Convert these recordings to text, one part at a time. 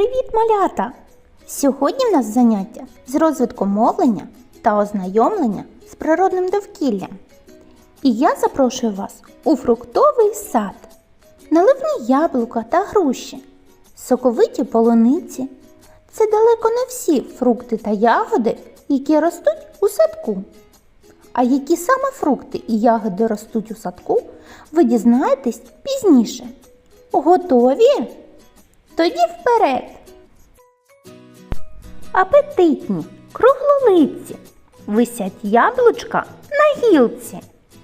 Привіт, малята! Сьогодні в нас заняття з розвитку мовлення та ознайомлення з природним довкіллям. І я запрошую вас у фруктовий сад, наливні яблука та груші, соковиті полуниці. Це далеко не всі фрукти та ягоди, які ростуть у садку. А які саме фрукти і ягоди ростуть у садку, ви дізнаєтесь пізніше. Готові? Тоді вперед. Апетитні, круглолиці, висять яблучка на гілці.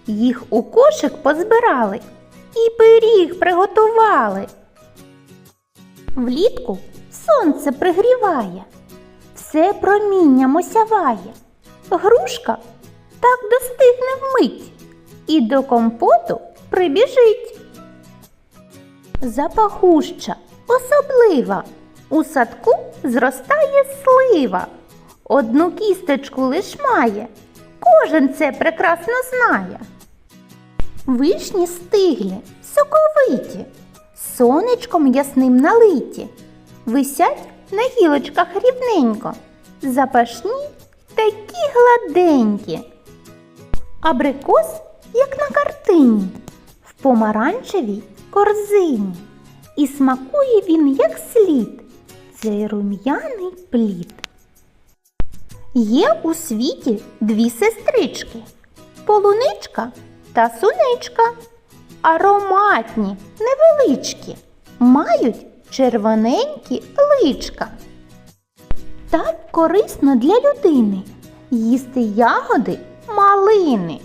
Їх у кошик позбирали і пиріг приготували. Влітку сонце пригріває, все промінням осяває. Грушка так достигне вмить і до компоту прибіжить. Запахуща, особлива, у садку зростає слива. Одну кісточку лиш має, кожен це прекрасно знає. Вишні стиглі, соковиті, сонечком ясним налиті, висять на гілочках рівненько, запашні такі гладенькі. Абрикос, як на картині, в помаранчевій корзині. І смакує він як слід, цей рум'яний плід. Є у світі дві сестрички полуничка та суничка. Ароматні, невеличкі, мають червоненькі личка. Так корисно для людини їсти ягоди малини,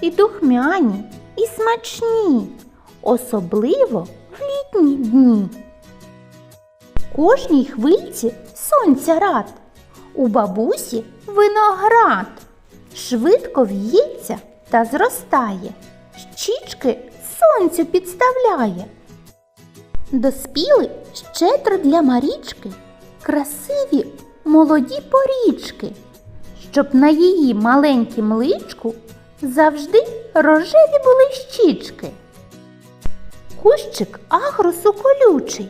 і духмяні, і смачні, особливо літні дні. Кожній хвильці сонця рад, у бабусі виноград, швидко в'ється та зростає, щічки сонцю підставляє. Доспіли щедро для Марічки красиві молоді порічки, щоб на її маленькім личку завжди рожеві були щічки. Кущик агрусу колючий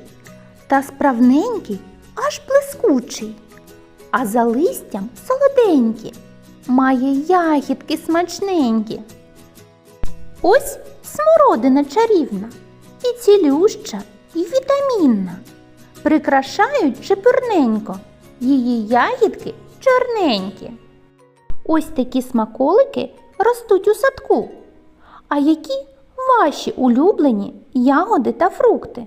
та справненький, аж блискучий, а за листям солоденькі, має ягідки смачненькі. Ось смородина чарівна, і цілюща, і вітамінна. Прикрашають чепурненько, її ягідки чорненькі. Ось такі смаколики ростуть у садку. А які ваші улюблені ягоди та фрукти?